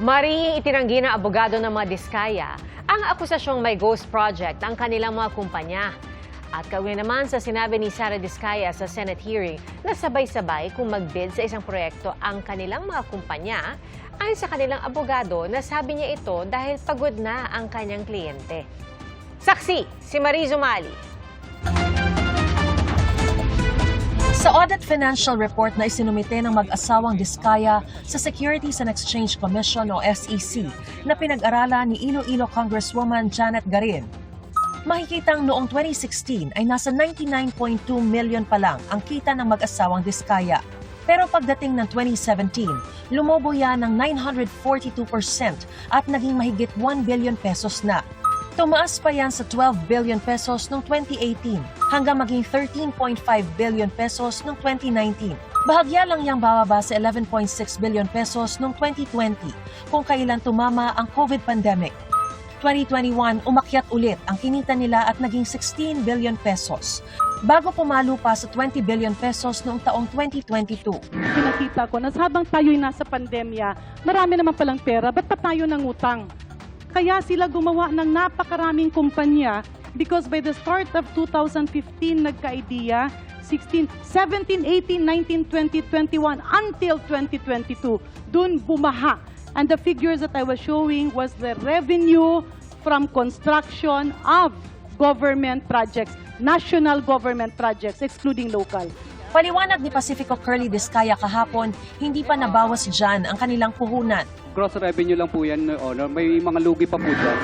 Maring itinanggi ng abogado ng mga Diskaya ang akusasyong may ghost project ang kanilang mga kumpanya. At kaugnay naman sa sinabi ni Sara Diskaya sa Senate hearing na sabay-sabay kung mag-bid sa isang proyekto ang kanilang mga kumpanya, ayon sa kanilang abogado na sabi niya ito dahil pagod na ang kanyang kliyente. Saksi, si Mariz Umali. Sa Audit Financial Report na isinumite ng mag-asawang Diskaya sa Securities and Exchange Commission o SEC na pinag-aralan ni Iloilo Congresswoman Janet Garin, makikitang noong 2016 ay nasa 99.2 million pa lang ang kita ng mag-asawang Diskaya. Pero pagdating ng 2017, lumobo yan ng 942% at naging mahigit 1 billion pesos na. Tumaas pa yan sa 12 billion pesos noong 2018 hanggang maging 13.5 billion pesos noong 2019. Bahagya lang yang bababa sa 11.6 billion pesos noong 2020 kung kailan tumama ang COVID pandemic. 2021, umakyat ulit ang kinita nila at naging 16 billion pesos bago pumalo pa sa 20 billion pesos noong taong 2022. Pinakita ko na habang tayo'y nasa pandemya, marami naman palang pera, ba't pa tayo nangutang? Kaya sila gumawa ng napakaraming kumpanya because by the start of 2015, nagka-idea, 16, 17, 18, 19, 20, 21, until 2022, dun bumaha. And the figures that I was showing was the revenue from construction of government projects, national government projects, excluding local. Paliwanag ni Pacifico Curly Discaya kahapon, hindi pa nabawas dyan ang kanilang puhunan. Gross revenue lang po yan, Your Honor. May mga lugi pa po dyan.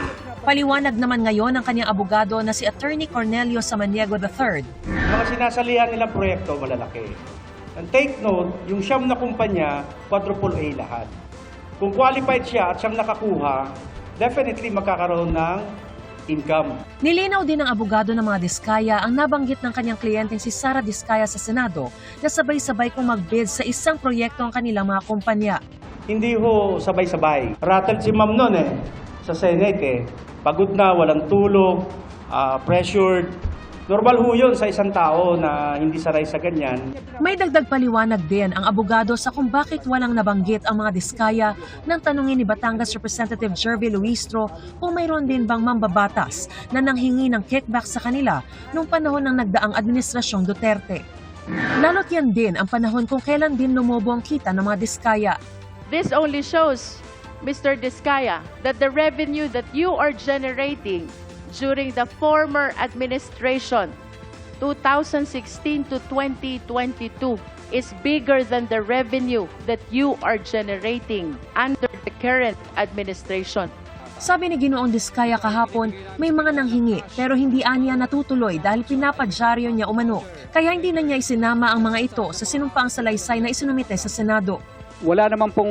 Paliwanag naman ngayon ng kanyang abogado na si Attorney Cornelio Samaniego III. mga sinasalihan nilang proyekto malalaki. And take note, yung siyam na kumpanya, quadruple A lahat. Kung qualified siya at siyang nakakuha, definitely magkakaroon ng income. Nilinaw din ng abogado ng mga Diskaya ang nabanggit ng kanyang kliyenteng si Sara Diskaya sa Senado na sabay-sabay kung mag-bid sa isang proyekto ang kanilang mga kumpanya. Hindi ho sabay-sabay. Rattled si ma'am noon eh, sa Senate eh. Pagod na, walang tulog, ah, pressured. Normal ho yun sa isang tao na hindi saray sa ganyan. May dagdag paliwanag din ang abogado sa kung bakit walang nabanggit ang mga Diskaya nang tanungin ni Batangas Representative Jervy Luistro kung mayroon din bang mambabatas na nanghingi ng kickback sa kanila nung panahon ng nagdaang administrasyong Duterte. Lalo't yan din ang panahon kung kailan din lumobo ang kita ng mga Diskaya. This only shows, Mr. Diskaya, that the revenue that you are generating during the former administration, 2016 to 2022, is bigger than the revenue that you are generating under the current administration. Sabi ni Ginoong Diskaya kahapon, may mga nanghingi pero hindi aniya natutuloy dahil pinapadyaryo niya umano. Kaya hindi na niya isinama ang mga ito sa sinumpaang salaysay na isinumite sa Senado. Wala naman pong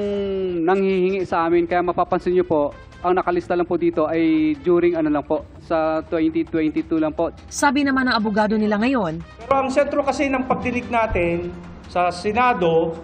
nanghihingi sa amin, kaya mapapansin nyo po, ang nakalista lang po dito ay during ano lang po, sa 2022 lang po. Sabi naman ng abogado nila ngayon, Pero ang sentro kasi ng pagdinig natin sa Senado,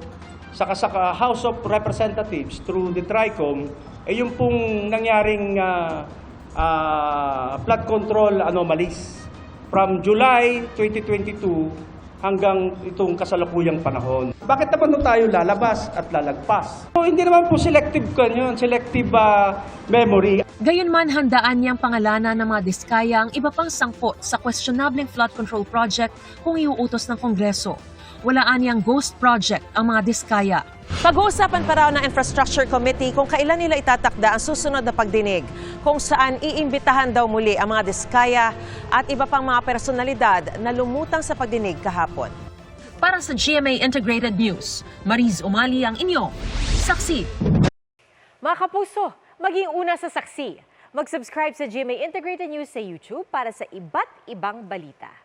sa sa House of Representatives through the TRICOM, ay yung pong nangyaring ah, ah, flood control anomalies from July 2022 hanggang itong kasalukuyang panahon. Bakit naman nung tayo lalabas at lalagpas? So, hindi naman po selective kan yun, selective ah, memory. Gayunman handaan niyang pangalanan ng mga diskaya ang iba pang sangkot sa questionableng flood control project kung iuutos ng Kongreso. Walaan niyang ghost project ang mga diskaya. Pag-uusapan pa raw ng Infrastructure Committee kung kailan nila itatakda ang susunod na pagdinig, kung saan iimbitahan daw muli ang mga diskaya at iba pang mga personalidad na lumutang sa pagdinig kahapon. Para sa GMA Integrated News, Mariz Umali ang inyong saksi. Mga kapuso, maging una sa saksi. Mag-subscribe sa GMA Integrated News sa YouTube para sa iba't ibang balita.